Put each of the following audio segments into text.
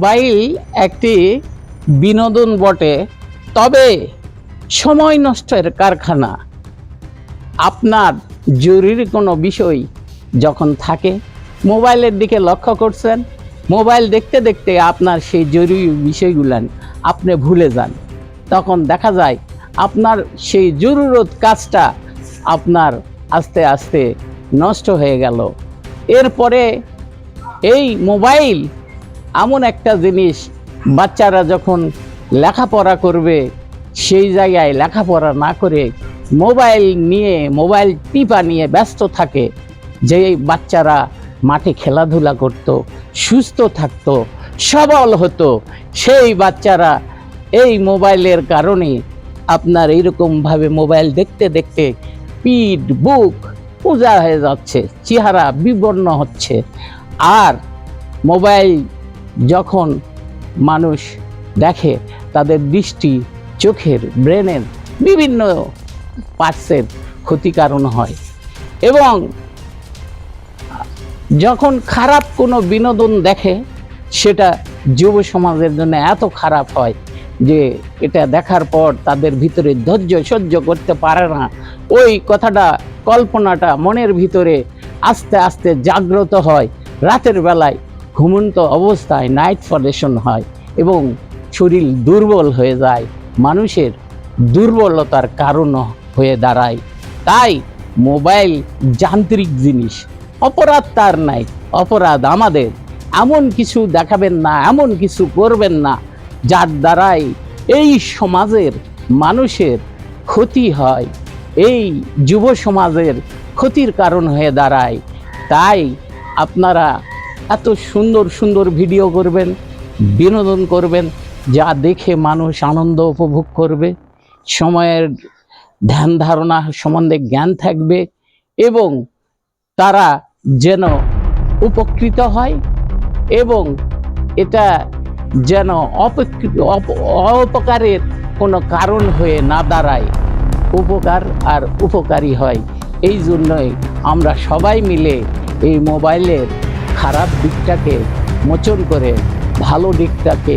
Mobile একটি বিনোদন বটে, তবে সময় নষ্টের কারখানা। আপনার জরুরি কোনো বিষয় যখন থাকে, মোবাইলের দিকে লক্ষ্য করছেন, মোবাইল দেখতে দেখতে আপনার সেই জরুরি বিষয়গুলান আপনি ভুলে যান। তখন দেখা যায়, আপনার সেই জরুরত কাজটা আপনার আস্তে আস্তে নষ্ট হয়ে গেল। এরপরে এই মোবাইল এমন একটা জিনিস, বাচ্চারা যখন লেখাপড়া করবে, সেই জায়গায় লেখাপড়া না করে মোবাইল নিয়ে, মোবাইল টিপা নিয়ে ব্যস্ত থাকে যে বাচ্চারা মাঠে খেলাধুলা করত, সুস্থ থাকতো, সবল হতো, সেই বাচ্চারা এই মোবাইলের কারণে আপনার এইরকমভাবে মোবাইল দেখতে দেখতে পিঠ, বুক পূজা হয়ে যাচ্ছে, চেহারা বিবর্ণ হচ্ছে। আর মোবাইল যখন মানুষ দেখে, তাদের দৃষ্টি চোখের ব্রেনের বিভিন্ন পার্টসের ক্ষতিকারণ হয় এবং যখন খারাপ কোনো বিনোদন দেখে, সেটা যুব সমাজের জন্য এত খারাপ হয় যে এটা দেখার পর তাদের ভিতরে ধৈর্য সহ্য করতে পারে না। ওই কথাটা, কল্পনাটা মনের ভিতরে আস্তে আস্তে জাগ্রত হয়। রাতের বেলায় ঘুমন্ত অবস্থায় নাইট ফরেশন হয় এবং শরীর দুর্বল হয়ে যায়, মানুষের দুর্বলতার কারণ হয়ে দাঁড়ায়। তাই মোবাইল যান্ত্রিক জিনিস, অপরাধ তার নাই, অপরাধ আমাদের। এমন কিছু দেখাবেন না, এমন কিছু করবেন না, যার দ্বারাই এই সমাজের মানুষের ক্ষতি হয়। এই যুব সমাজের ক্ষতির কারণ হয়ে দাঁড়ায়। তাই আপনারা এত সুন্দর সুন্দর ভিডিও করবেন, বিনোদন করবেন, যা দেখে মানুষ আনন্দ উপভোগ করবে, সময়ের ধ্যান ধারণা সম্বন্ধে জ্ঞান থাকবে এবং তারা যেন উপকৃত হয় এবং এটা যেন অপকৃত অপ- অপকারের কোনো কারণ হয়ে না দাঁড়ায়। উপকার আর উপকারী হয়। এই জন্যই আমরা সবাই মিলে এই মোবাইলের খারাপ দিকটাকে, মোচন করে, ভালো দিকটাকে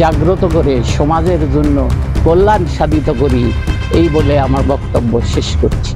জাগ্রত করে সমাজের জন্য কল্যাণ সাধিত করি, এই বলে আমার বক্তব্য শেষ করছি।